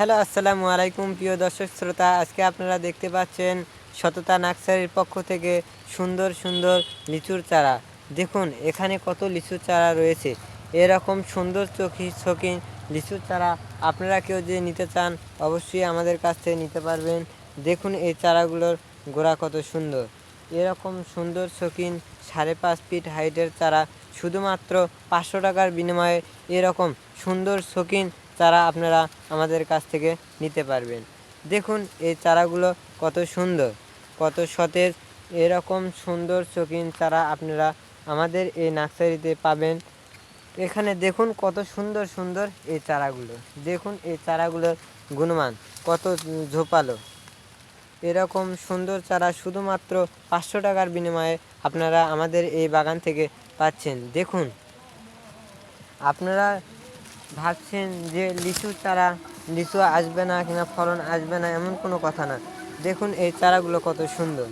Hello, আসসালামু আলাইকুম প্রিয় দর্শক শ্রোতা। আজকে আপনারা দেখতে পাচ্ছেন সততা নার্সারির পক্ষ থেকে সুন্দর সুন্দর লিচুর চারা। দেখুন, এখানে কত লিচুর চারা রয়েছে। এরকম সুন্দর চোখি, শৌখিন লিচুর চারা আপনারা কেউ যদি নিতে চান, অবশ্যই আমাদের কাছ থেকে নিতে পারবেন। দেখুন, এই চারাগুলোর গোড়া কত সুন্দর। এরকম সুন্দর, শৌখিন সাড়ে পাঁচ ফিট হাইটের চারা শুধুমাত্র পাঁচশো টাকার বিনিময়ে এরকম সুন্দর, শৌখিন চারা আপনারা আমাদের কাছ থেকে নিতে পারবেন। দেখুন, এই চারাগুলো কত সুন্দর, কত সতেজ, এরকম সুন্দর শৌখিন চারা আপনারা আমাদের এই নার্সারিতে পাবেন। এখানে দেখুন কত সুন্দর সুন্দর এই চারাগুলো। দেখুন, এই চারাগুলোর গুণমান কত ঝোপালো। এরকম সুন্দর চারা শুধুমাত্র পাঁচশো টাকার বিনিময়ে আপনারা আমাদের এই বাগান থেকে পাচ্ছেন। দেখুন, আপনারা ভাবছেন যে লিচু চারা, লিচু আসবে না কিংবা ফলন আসবে না, এমন কোনো কথা না। দেখুন এই চারাগুলো কত সুন্দর।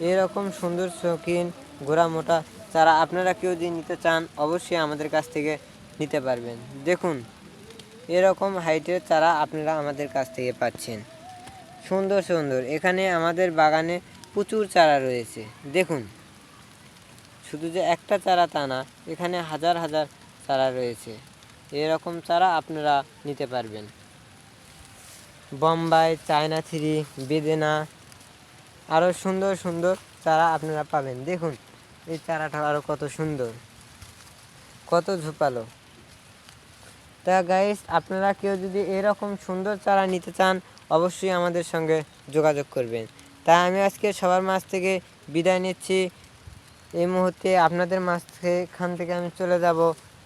এরকম সুন্দর শৌখিন, গোড়া মোটা চারা আপনারা কেউ যদি নিতে চান, অবশ্যই আমাদের কাছ থেকে নিতে পারবেন। দেখুন, এরকম হাইটের চারা আপনারা আমাদের কাছ থেকে পাচ্ছেন। সুন্দর সুন্দর। এখানে আমাদের বাগানে প্রচুর চারা রয়েছে। দেখুন, শুধু যে একটা চারা তা না, এখানে হাজার হাজার চারা রয়েছে। এরকম চারা আপনারা নিতে পারবেন। বোম্বাই, চায়না থ্রি, বেদেনা আরও সুন্দর সুন্দর চারা আপনারা পাবেন। দেখুন, এই চারাটা আরও কত সুন্দর, কত ঝোপালো। তা গাইস আপনারা কেউ যদি এরকম সুন্দর চারা নিতে চান, অবশ্যই আমাদের সঙ্গে যোগাযোগ করবেন। তাই আমি আজকে সবার মাছ থেকে বিদায় নিচ্ছি। এই মুহূর্তে আপনাদের মাছ থেকে এখান থেকে আমি চলে যাব।